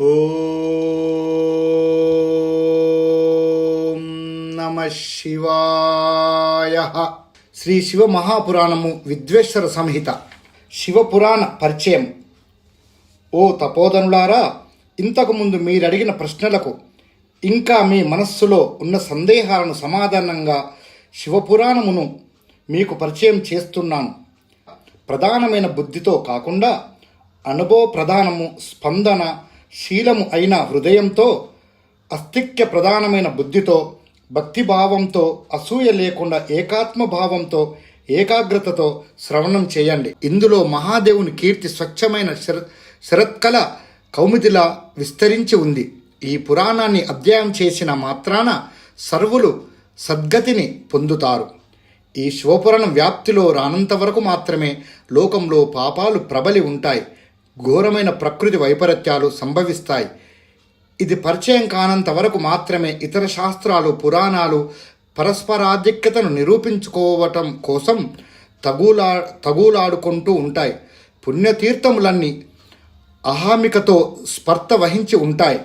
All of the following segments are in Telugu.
ఓం నమ శివాయ. శ్రీ శివ మహాపురాణము విద్వేశ్వర సంహిత. శివపురాణ పరిచయం. ఓ తపోధనులారా ఇంతకుముందు మీరడిగిన ప్రశ్నలకు ఇంకా మీ మనస్సులో ఉన్న సందేహాలను సమాధానంగా శివపురాణమును మీకు పరిచయం చేస్తున్నాను. ప్రధానమైన బుద్ధితో కాకుండా అనుభవ ప్రధానము స్పందన శీలము అయిన హృదయంతో అస్తిక్య ప్రధానమైన బుద్ధితో భక్తిభావంతో అసూయ లేకుండా ఏకాత్మ భావంతో ఏకాగ్రతతో శ్రవణం చేయండి. ఇందులో మహాదేవుని కీర్తి స్వచ్ఛమైన శర శరత్కళ కౌమిదిలా విస్తరించి ఉంది. ఈ పురాణాన్ని అధ్యయనం చేసిన మాత్రాన సర్వులు సద్గతిని పొందుతారు. ఈ శివపురాణం వ్యాప్తిలో రానంత వరకు మాత్రమే లోకంలో పాపాలు ప్రబలి ఉంటాయి. ఘోరమైన ప్రకృతి వైపరీత్యాలు సంభవిస్తాయి. ఇది పరిచయం కానంత వరకు మాత్రమే ఇతర శాస్త్రాలు పురాణాలు పరస్పరాధిక్యతను నిరూపించుకోవటం కోసం తగులా తగులాడుకుంటూ ఉంటాయి. పుణ్యతీర్థములన్నీ అహామికతో స్పర్ధ వహించి ఉంటాయి.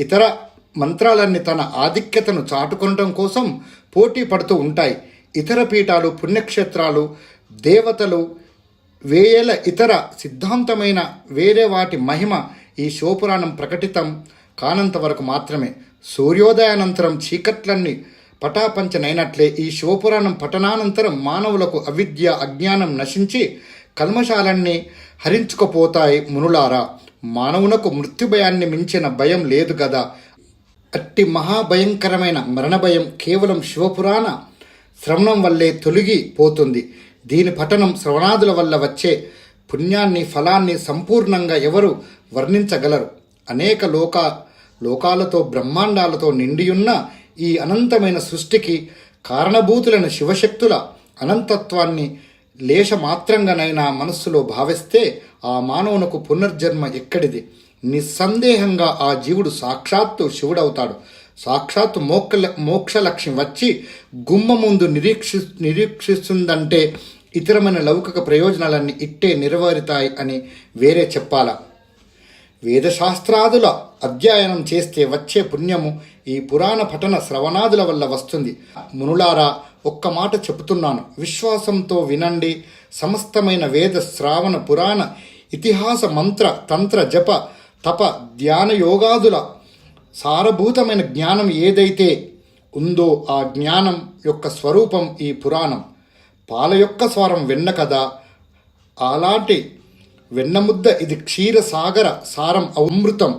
ఇతర మంత్రాలన్నీ తన ఆధిక్యతను చాటుకోవడం కోసం పోటీ పడుతూ ఉంటాయి. ఇతర పీఠాలు పుణ్యక్షేత్రాలు దేవతలు వేయేల ఇతర సిద్ధాంతమైన వేరే వాటి మహిమ ఈ శివపురాణం ప్రకటితం కానంత వరకు మాత్రమే. సూర్యోదయానంతరం చీకట్లన్నీ పటాపంచనైనట్లే ఈ శివపురాణం పఠనానంతరం మానవులకు అవిద్య అజ్ఞానం నశించి కల్మశాలన్నీ హరించుకుపోతాయి మునులారా. మానవునకు మృత్యుభయాన్ని మించిన భయం లేదు కదా అట్టి మహాభయంకరమైన మరణ భయం కేవలం శివపురాణ శ్రవణం వల్లే తొలగిపోతుంది. దీని పఠనం శ్రవణాదుల వల్ల వచ్చే పుణ్యాన్ని ఫలాన్ని సంపూర్ణంగా ఎవరు వర్ణించగలరు? అనేక లోక లోకాలతో బ్రహ్మాండాలతో నిండియున్న ఈ అనంతమైన సృష్టికి కారణభూతులైన శివశక్తుల అనంతత్వాన్ని లేశమాత్రంగానైనా మనస్సులో భావిస్తే ఆ మానవునకు పునర్జన్మ ఎక్కడిది? నిస్సందేహంగా ఆ జీవుడు సాక్షాత్తు శివుడవుతాడు. సాక్షాత్తు మోక్ష మోక్ష లక్ష్యం వచ్చి గుమ్మ ముందు నిరీక్షి నిరీక్షిస్తుందంటే ఇతరమైన లౌకిక ప్రయోజనాలన్నీ ఇట్టే నిర్వహితాయి అని వేరే చెప్పాలా. వేదశాస్త్రాదుల అధ్యయనం చేస్తే వచ్చే పుణ్యము ఈ పురాణ పఠన శ్రవణాదుల వల్ల వస్తుంది. మునులారా ఒక్క మాట చెబుతున్నాను. విశ్వాసంతో వినండి. సమస్తమైన వేద శ్రావణ పురాణ ఇతిహాస మంత్ర తంత్ర జప తప ధ్యాన యోగాదుల సారభూతమైన జ్ఞానం ఏదైతే ఉందో ఆ జ్ఞానం యొక్క స్వరూపం ఈ పురాణం. పాల యొక్క స్వరం వెన్న కదా అలాంటి వెన్నముద్ద ఇది క్షీరసాగర సారం అమృతం.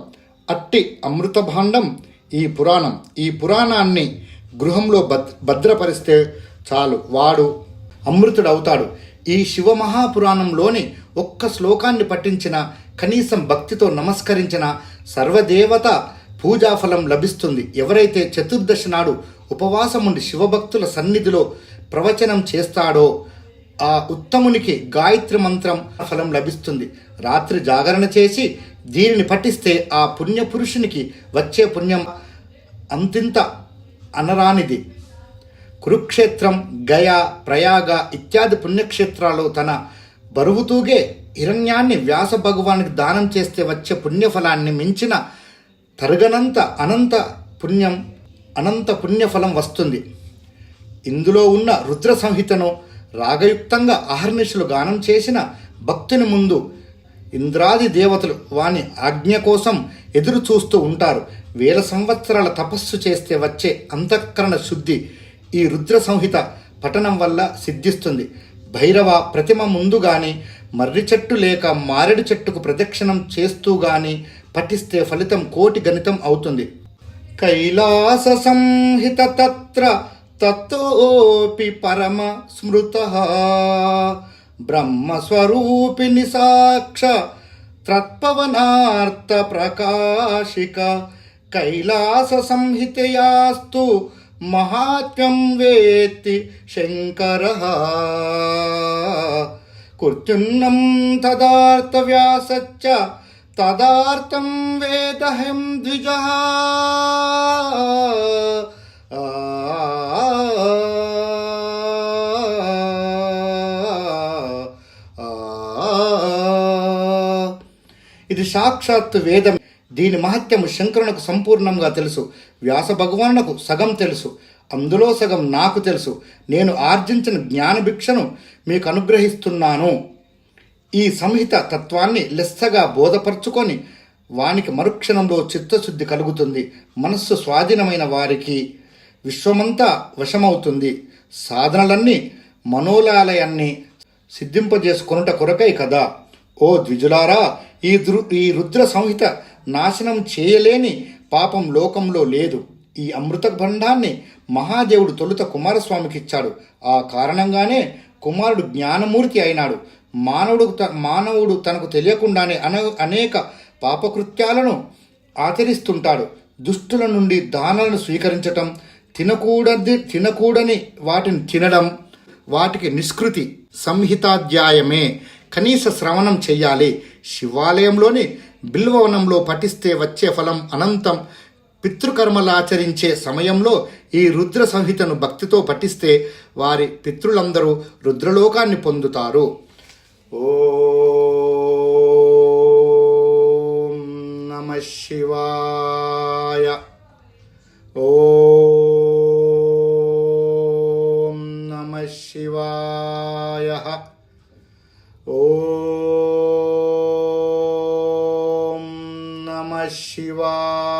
అట్టి అమృత భాండం ఈ పురాణం. ఈ పురాణాన్ని గృహంలో భద్ భద్రపరిస్తే చాలు. వాడు అమృతుడవుతాడు. ఈ శివమహాపురాణంలోని ఒక్క శ్లోకాన్ని పఠించిన కనీసం భక్తితో నమస్కరించిన సర్వదేవత పూజాఫలం లభిస్తుంది. ఎవరైతే చతుర్దశి నాడు ఉపవాసం ఉండి శివభక్తుల సన్నిధిలో ప్రవచనం చేస్తాడో ఆ ఉత్తమునికి గాయత్రి మంత్రం ఫలం లభిస్తుంది. రాత్రి జాగరణ చేసి దీనిని పఠిస్తే ఆ పుణ్య పురుషునికి వచ్చే పుణ్యం అంతింత అనరానిది. కురుక్షేత్రం గయ ప్రయాగ ఇత్యాది పుణ్యక్షేత్రాలు తన బరువుతూగే హిరణ్యాన్ని వ్యాస భగవానికి దానం చేస్తే వచ్చే పుణ్యఫలాన్ని మించిన తరగనంత అనంత పుణ్యం అనంత పుణ్యఫలం వస్తుంది. ఇందులో ఉన్న రుద్ర సంహితను రాగయుక్తంగా అహర్నిశలు గానం చేసిన భక్తుని ముందు ఇంద్రాది దేవతలు వాని ఆజ్ఞ కోసం ఎదురు చూస్తూ ఉంటారు. వేల సంవత్సరాల తపస్సు చేస్తే వచ్చే అంతఃకరణ శుద్ధి ఈ రుద్ర సంహిత పఠనం వల్ల సిద్ధిస్తుంది. భైరవ ప్రతిమ ముందు కానీ మర్రి చెట్టు లేక మారెడు చెట్టుకు ప్రదక్షిణం చేస్తూ కానీ పఠిస్తే ఫలితం కోటి గణితం అవుతుంది. కైలాస సంహిత తత్ర తత్తోపి పరమ స్మృత. బ్రహ్మస్వరూపిణి సాక్ష త్రత్పవనార్థ ప్రకాశిక. కైలాస సంహితయాస్తు మహాత్మ్యం వేత్తి శంకర. కుర్చున్నం తదార్థ వ్యాసచ్చ తదార్థం వేదహం ద్విజ ఇది సాక్షాత్ వేదం. దీని మహత్యము శంకరునకు సంపూర్ణంగా తెలుసు. వ్యాస భగవానుకు సగం తెలుసు. అందులో సగం నాకు తెలుసు. నేను ఆర్జించిన జ్ఞానభిక్షను మీకు అనుగ్రహిస్తున్నాను. ఈ సంహిత తత్వాన్ని లెస్సగా బోధపరుచుకొని వానికి మరుక్షణంలో చిత్తశుద్ధి కలుగుతుంది. మనస్సు స్వాధీనమైన వారికి విశ్వమంతా వశమవుతుంది. సాధనలన్నీ మనోలాలయాన్ని సిద్ధింపజేసుకొనుట కొరకై కదా. ఓ ద్విజులారా ఈ దృ ఈ రుద్ర సంహిత నాశనం చేయలేని పాపం లోకంలో లేదు. ఈ అమృత బంధాన్ని మహాదేవుడు తొలుత కుమారస్వామికి ఇచ్చాడు ఆ కారణంగానే కుమారుడు జ్ఞానమూర్తి అయినాడు. మానవుడు మానవుడు తనకు తెలియకుండానే అనే అనేక పాపకృత్యాలను ఆచరిస్తుంటాడు. దుష్టుల నుండి దానాలను స్వీకరించటం తినకూడది తినకూడని వాటిని తినడం వాటికి నిష్కృతి సంహితాధ్యాయమే. కనీస శ్రవణం చెయ్యాలి. శివాలయంలోని బిల్వవనంలో పఠిస్తే వచ్చే ఫలం అనంతం. పితృకర్మలు ఆచరించే సమయంలో ఈ రుద్ర సంహితను భక్తితో పఠిస్తే వారి పితృలందరూ రుద్రలోకాన్ని పొందుతారు. ఓ నమ శివాయ. నమ శివాయ. నమ శివాయ.